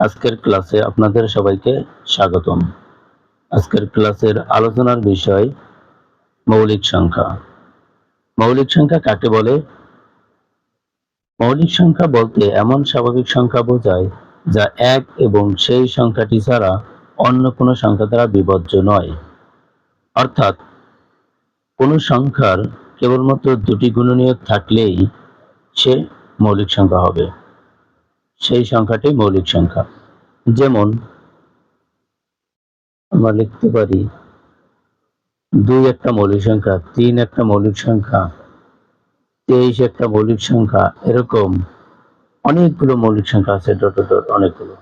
আজকের ক্লাসে আপনাদের সবাইকে স্বাগতম। আজকের ক্লাসের আলোচনার বিষয় মৌলিক সংখ্যা। মৌলিক সংখ্যা কাকে বলে? মৌলিক সংখ্যা বলতে এমন স্বাভাবিক সংখ্যা বোঝায় যা এক এবং সেই সংখ্যাটি ছাড়া অন্য কোনো সংখ্যা দ্বারা বিভাজ্য নয়। অর্থাৎ কোনো সংখ্যার কেবলমাত্র দুটি গুণনীয়ক থাকলেই সে মৌলিক সংখ্যা হবে। সেই সংখ্যাটি মৌলিক সংখ্যা। যেমন আমরা লিখতে পারি, দুই একটা মৌলিক সংখ্যা, তিন একটা মৌলিক সংখ্যা, তেইশ একটা মৌলিক সংখ্যা, এরকম অনেকগুলো মৌলিক সংখ্যা আছে ডট ডট অনেকগুলো।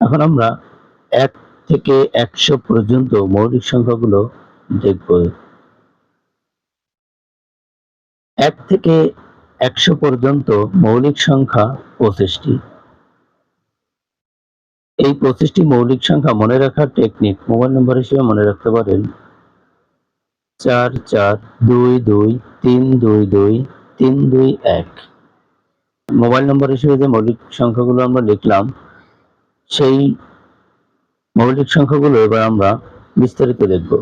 এখন আমরা এক থেকে একশো পর্যন্ত মৌলিক সংখ্যাগুলো দেখব। এক থেকে একশো পর্যন্ত মৌলিক সংখ্যা পঁচিশটি এই পঁচিশটি মৌলিক সংখ্যা মনে রাখার টেকনিক মোবাইল নম্বর হিসেবে মনে রাখতে পারেন। চার চার, দুই দুই, তিন, দুই দুই, তিন, দুই, এক। মোবাইল নম্বর হিসেবে যে মৌলিক সংখ্যাগুলো আমরা লিখলাম, সেই মৌলিক সংখ্যাগুলো এবার আমরা বিস্তারিত দেখব।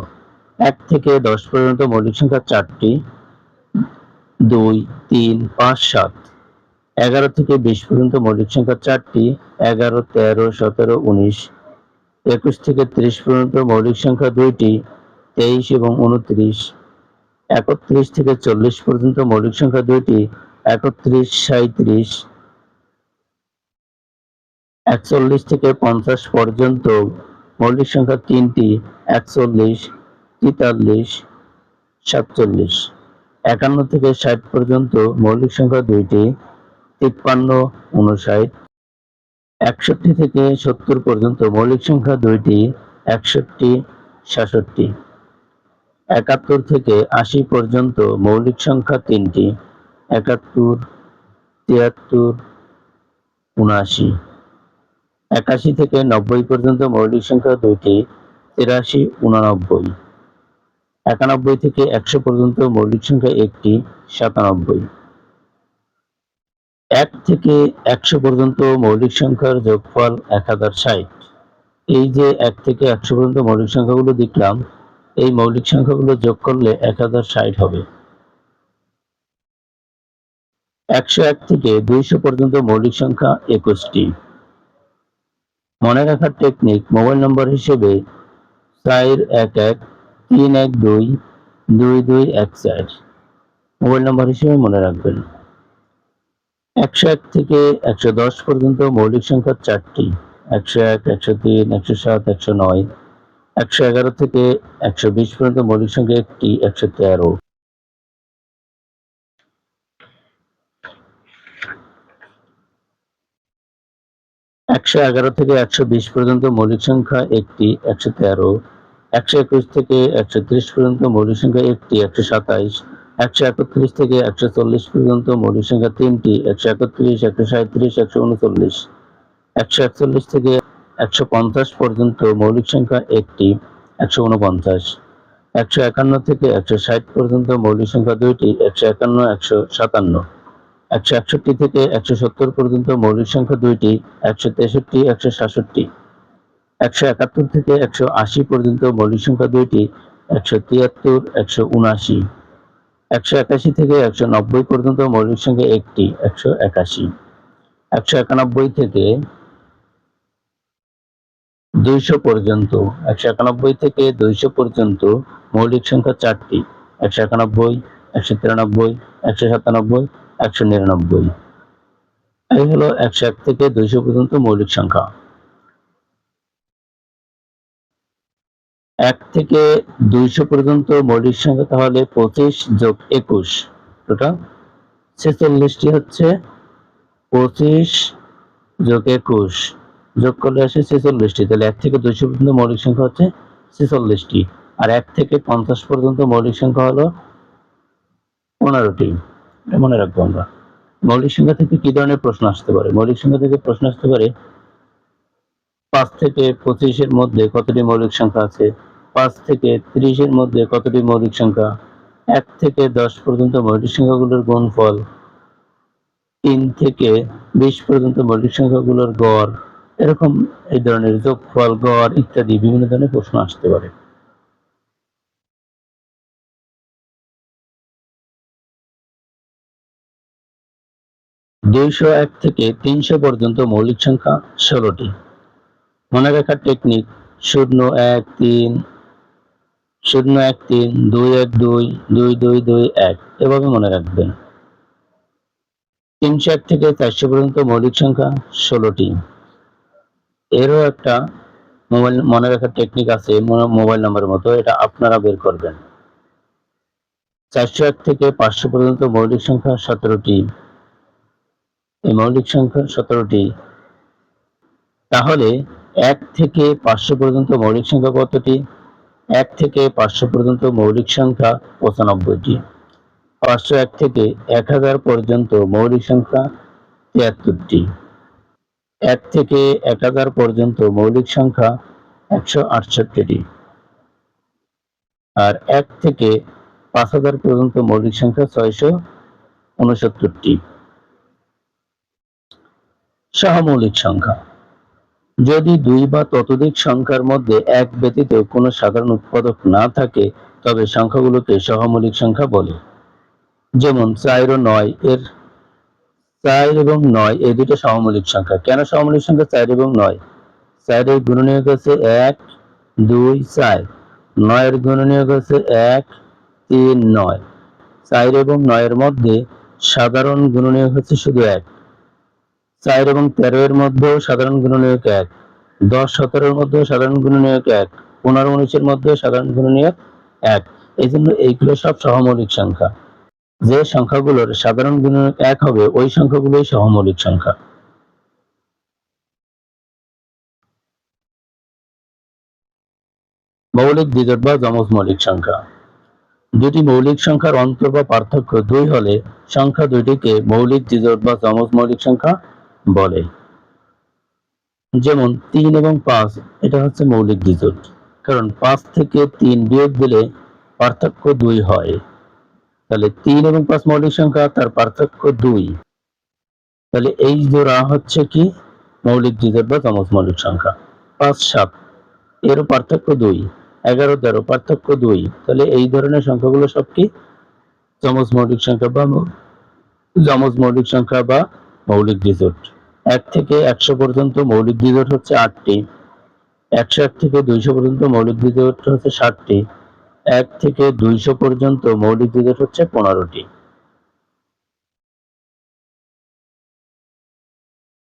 এক থেকে দশ পর্যন্ত মৌলিক সংখ্যা চারটি, দুই, তিন, পাঁচ, সাত। এগারো থেকে বিশ পর্যন্ত মৌলিক সংখ্যা চারটি, এগারো, তেরো, সতেরো, উনিশ। একুশ থেকে ত্রিশ পর্যন্ত মৌলিক সংখ্যা দুইটি, তেইশ এবং উনত্রিশ। একত্রিশ থেকে চল্লিশ পর্যন্ত মৌলিক সংখ্যা দুইটি, একত্রিশ সাঁত্রিশ একচল্লিশ থেকে পঞ্চাশ পর্যন্ত মৌলিক সংখ্যা তিনটি, একচল্লিশ, তেতাল্লিশ, সাতচল্লিশ। একান্ন থেকে ষাট পর্যন্ত মৌলিক সংখ্যা দুইটি, তিপ্পান্ন উনষাট একষট্টি থেকে সত্তর পর্যন্ত মৌলিক সংখ্যা দুইটি, একষট্টি, সাতষট্টি। একাত্তর থেকে আশি পর্যন্ত মৌলিক সংখ্যা তিনটি, একাত্তর, তিয়াত্তর, উনআশি। একাশি থেকে নব্বই পর্যন্ত মৌলিক সংখ্যা দুইটি, তিরাশি, উনানব্বই। একানব্বই থেকে একশো পর্যন্ত মৌলিক সংখ্যা একটি, সাতানব্বই। এক থেকে একশো পর্যন্ত মৌলিক সংখ্যার যোগফল এক হাজার ষাট। এই যে এক থেকে একশো পর্যন্ত মৌলিক সংখ্যাগুলো দেখলাম, এই মৌলিক সংখ্যাগুলো যোগ করলে এক হাজার ষাট হবে। একশো এক থেকে দুইশো পর্যন্ত মৌলিক সংখ্যা একুশটি। মনে রাখার টেকনিক মোবাইল নম্বর হিসেবে চার এক এক তিন এক দুই দুই দুই এক চার। মোবাইল নম্বর হিসেবে মনে রাখবেন। একশো এক থেকে একশো দশ পর্যন্ত মৌলিক সংখ্যা চারটি। একশো এক, একশো তিন, একশো সাত, একশো নয়। একশো এগারো থেকে একশো বিশ পর্যন্ত মৌলিক সংখ্যা একটি, একশো তেরো। একশো এগারো থেকে একশো বিশ পর্যন্ত মৌলিক সংখ্যা একটি, একশো তেরো, একশো একুশ থেকে একশো ত্রিশ পর্যন্ত মৌলিক সংখ্যা একটি, একশো সাতাইশ, একশো একত্রিশ থেকে একশো চল্লিশ পর্যন্ত মৌলিক সংখ্যা তিনটি, একশো একত্রিশ, একশো সাঁত্রিশ একশো উনচল্লিশ, একশো একচল্লিশ থেকে একশো পঞ্চাশ পর্যন্ত মৌলিক সংখ্যা একটি, একশো উনপঞ্চাশ, একশো একান্ন থেকে একশো ষাট পর্যন্ত মৌলিক সংখ্যা দুইটি, একশো একান্ন, একশো সাতান্ন। একশো একষট্টি থেকে একশো সত্তর পর্যন্ত মৌলিক সংখ্যা দুইটি, একশো তেষট্টি, একশো সাতষট্টি। একশো একাত্তর থেকে একশো আশি পর্যন্ত মৌলিক সংখ্যা দুইটি, একশো তিয়াত্তর, একশো একশো একাশি থেকে একশো নব্বই পর্যন্ত মৌলিক সংখ্যা একটি, একশো একাশি। একশো একানব্বই থেকে দুইশো পর্যন্ত, একশো একানব্বই থেকে দুইশো পর্যন্ত মৌলিক সংখ্যা চারটি। একশো একানব্বই, একশো তিরানব্বই, একশো সাতানব্বই একশো নিরানব্বই। এই হলো একশো এক থেকে দুইশো পর্যন্ত মৌলিক সংখ্যা। এক থেকে দুইশো পর্যন্ত মৌলিক সংখ্যা তাহলে পঁচিশ যোগ একুশ। টোটাল ছেচল্লিশটি হচ্ছে পঁচিশ যোগ একুশ। যোগ করলে আসে ছেচল্লিশটি। তাহলে এক থেকে দুইশো পর্যন্ত মৌলিক সংখ্যা হচ্ছে ছেচল্লিশটি। আর এক থেকে পঞ্চাশ পর্যন্ত মৌলিক সংখ্যা হলো পনেরোটি। মনে রাখব আমরা। মৌলিক সংখ্যা থেকে কি ধরনের প্রশ্ন আসতে পারে? মৌলিক সংখ্যা থেকে প্রশ্ন আসতে পারে, পাঁচ থেকে পঁচিশের মধ্যে কতটি মৌলিক সংখ্যা আছে? পাঁচ থেকে ত্রিশের মধ্যে কতটি মৌলিক সংখ্যা? এক থেকে দশ পর্যন্ত মৌলিক সংখ্যাগুলোর গুণফল। তিন থেকে বিশ পর্যন্ত মৌলিক সংখ্যাগুলোর গড়। এরকম এই ধরনের যোগফল, গড় ইত্যাদি বিভিন্ন ধরনের প্রশ্ন আসতে পারে। দুইশো এক থেকে তিনশো পর্যন্ত মৌলিক সংখ্যা ষোলোটি। মনে রাখার টেকনিক শূন্য এক তিন, শূন্য এক তিন, দুই এক দুই দুই দুই দুই এক, এভাবে মনে রাখবেন। তিনশো এক থেকে চারশো পর্যন্ত মৌলিক সংখ্যা ষোলোটি। এরও একটা মোবাইল, মনে রাখার টেকনিক আছে মোবাইল নাম্বারের মতো, এটা আপনারা বের করবেন। চারশো এক থেকে পাঁচশো পর্যন্ত মৌলিক সংখ্যা সতেরোটি। এই মৌলিক সংখ্যা সতেরোটি। তাহলে এক থেকে পাঁচশো পর্যন্ত মৌলিক সংখ্যা কতটি? এক থেকে পাঁচশো পর্যন্ত মৌলিক সংখ্যা পঁচানব্বইটি। পাঁচশো এক থেকে এক হাজার পর্যন্ত মৌলিক সংখ্যা তিয়াত্তরটি। এক থেকে এক হাজার পর্যন্ত মৌলিক সংখ্যা একশো আটষট্টিটি। আর এক থেকে পাঁচ হাজার পর্যন্ত মৌলিক সংখ্যা ছয়শো উনসত্তরটি। সহমৌলিক সংখ্যা। যদি দুই বা ততোধিক সংখ্যার মধ্যে এক ব্যতীত কোনো সাধারণ উৎপাদক না থাকে, তবে সংখ্যাগুলোকে সহমৌলিক সংখ্যা বলে। যেমন চার ও নয় এর চার এবং নয় এই দুটো সহমৌলিক সংখ্যা। কেন সহমৌলিক সংখ্যা চার এবং নয়? চারের গুণনীয়ক হচ্ছে এক, দুই, চার। নয়ের গুণনীয়ক হচ্ছে এক, তিন, নয়। চার এবং নয়ের মধ্যে সাধারণ গুণনীয়ক হচ্ছে শুধু এক। চার এবং তেরো এর মধ্যেও সাধারণ গুণনীয়ক এক। দশ সতেরোর মধ্যেও সাধারণ গুণনীয়ক এক। পনেরো উনিশের মধ্যেও সাধারণ গুণনীয়ক এক। এই জন্য এইগুলো সব সহমৌলিক সংখ্যা। যে সংখ্যাগুলোর সাধারণ গুণনীয়ক এক হবে, ওই সংখ্যাগুলোই সহমৌলিক সংখ্যা। মৌলিক বিজোড় বা যমজ মৌলিক সংখ্যা। দুটি মৌলিক সংখ্যার অন্তর বা পার্থক্য দুই হলে সংখ্যা দুইটিকে মৌলিক বিজোড় বা যমজ মৌলিক সংখ্যা বলে। যেমন তিন এবং পাঁচ, এটা হচ্ছে মৌলিক বিজোড় কারণ পাঁচ থেকে তিন বিয়োগ দিলে পার্থক্য দুই হয়। তাহলে তিন এবং পাঁচ মৌলিক সংখ্যা, তার পার্থক্য দুই। তাহলে এই জোড়া হচ্ছে কি? মৌলিক বিজোড় বা যমজ মৌলিক সংখ্যা। পাঁচ, সাত, এরও পার্থক্য দুই। এগারো, তেরো, পার্থক্য দুই। তাহলে এই ধরনের সংখ্যাগুলো সব কি? যমজ মৌলিক সংখ্যা বা যমজ মৌলিক সংখ্যা বা মৌলিক বিজোট এক থেকে একশো পর্যন্ত মৌলিক বিজোট হচ্ছে আটটি। একশো এক থেকে দুইশো পর্যন্ত মৌলিক বিজোট হচ্ছে ষাটটি। এক থেকে দুইশো পর্যন্ত মৌলিক বিজোট হচ্ছে পনেরোটি।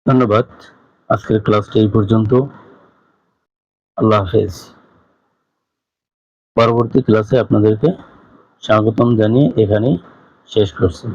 ধন্যবাদ। আজকের ক্লাসটি এই পর্যন্ত। আল্লাহ হাফেজ। পরবর্তী ক্লাসে আপনাদেরকে স্বাগতম জানিয়ে এখানেই শেষ করছি।